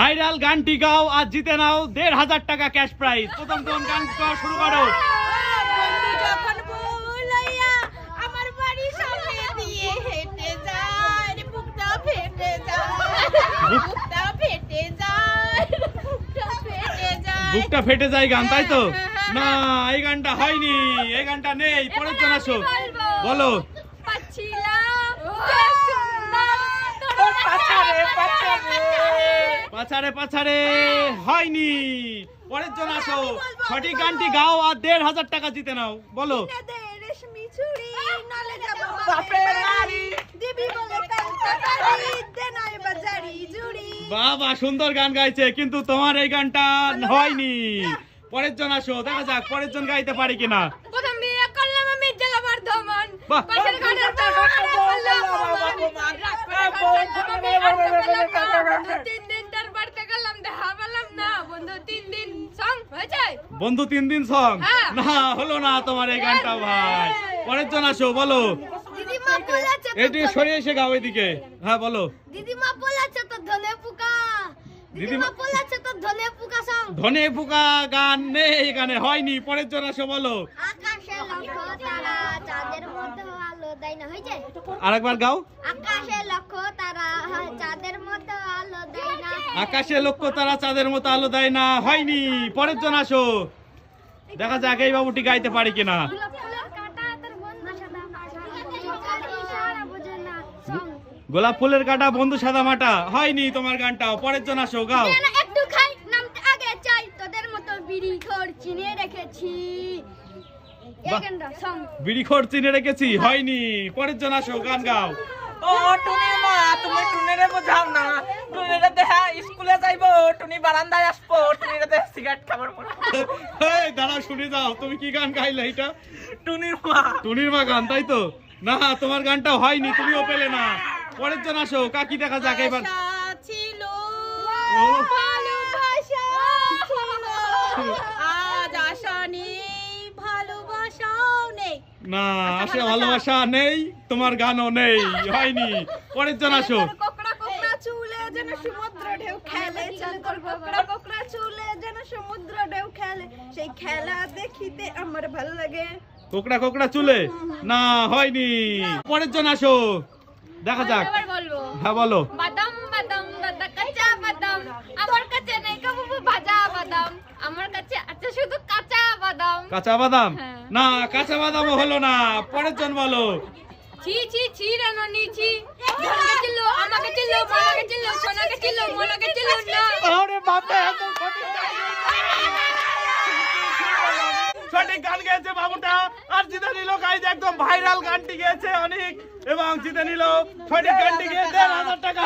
Viral গানটি গাও আর জিতে নাও দেড় হাজার টাকা ক্যাশ প্রাইজ। প্রথম প্রথম গান গাওয়া শুরু করো। বুকটা ফেটে যায় গান তাই তো? হ্যাঁ, হ্যাঁ, না এই গানটা হয়নি এই গানটা নেই পরের জন আসো বলো। পাচ্ছিলাম যে সুন্দর তোর পাছারে, পাছারে। পাছাড়ে পাছাড়ে হয়নি। পরের জন আসো। সঠিক গানটি গাও আর দেড় হাজার টাকা জিতে নাও। বলো। বাবা সুন্দর গান গাইছে কিন্তু তোমার এই গানটা হয়নি। পরের জন আসো দেখা যাক পরের জন গাইতে পারি কিনা। প্রথম বিয়ে করলাম আমি জেলা বর্ধমান বাহ। পাশের ঘাটের পাহাড়ে বললাম অপমান। রাত করে কাটালাম আমি আর তো পেলাম না। বন্ধু তিন দিন তার বাড়িতে গেলাম দেখা পেলাম না বন্ধু তিন দিন সং হয়েছে বন্ধু তিন দিন সং। হ্যাঁ। না হলো না তোমার এই গানটা ভাই। পরের জন আসো বলো। এটি সরিয়ে এসে গাও এদিকে। হ্যাঁ বলো। দিদিমা বলেছে তো ধনে পোকা দিদিমা দিদিমা- বলেছে তো ধনে পোকা সং। ধনে পোকা গান নেই এখানে হয়নি। পরের জন আসো বলো। আকাশে লক্ষ তারা চাঁদের মধ্যে আলো দেয় না হয়েছে? আরেকবার গাও। আকাশে লক্ষ তারা চাঁদের মধ্যে আলো দেয় না আকাশে লক্ষ্য তারা চাঁদের মতো আলো দেয় না। হয়নি পরের জন আসো। দেখা যাক এই বাবুটি গাইতে পারি কিনা। গোলাপ ফুলের কাটা বন্ধু সাদা মাটা। হয়নি তোমার গানটা পরের জন আসো গাও। একটু খাই নামতে আগে চাই। তোদের মতো বিড়ি ঘর চিনে রেখেছি। বিড়ি খোর চিনে রেখেছি। হয়নি পরের জন আসো গান গাও। ও টুনিরে বোঝাও না। টুনিরে দেখা স্কুলে যাইবো টুনি বারান্দায় আসব টুনিরে দেখা সিগারেট খাবার মনে এই দাঁড়াও শুনে যাও তুমি কি গান গাইলে এটা টুনির মা। টুনির মা গান তাই তো? না তোমার গানটা হয়নি তুমিও পেলে না। পরের জন আসো কাকি দেখা যাক এবার ছিল ভালোবাসা আজ আশা নেই ভালোবাসাও নেই। না আসে ভালোবাসা। নেই তোমার গানও নেই হয়নি। পরের জন আসো। যেন সমুদ্র ঢেউ খেলে চল তোর কোকড়া কোকড়া চুলে যেন সমুদ্র ঢেউ খেলে সেই খেলা দেখিতে আমার ভালো লাগে। কোকড়া কোকড়া চুলে? না হয়নি। পরের জন আসো। দেখা যাক। হ্যাঁ বলো। বাদাম বাদাম দাদা কাঁচা বাদাম। আমার কাছে নেই কাবু ভাজা বাদাম। আমার কাছে আছে শুধু কাঁচা বাদাম। কাঁচা বাদাম? হ্যাঁ। না কাঁচা বাদামও হলো না। পরের জন বলো। ছি ছি ছি রানো নিছি আমাকে ছিল মামাকে ছিল সোনাকে ছিল মোনাকে ছিল না আরে বাপে সঠিক গান গেয়েছে। বাবুটা। আর জিতে নিল গাইজ একদম ভাইরাল গানটি গেয়েছে অনেক। এবং জিতে নিল সঠিক গানটি গেয়েছে হাজার টাকা।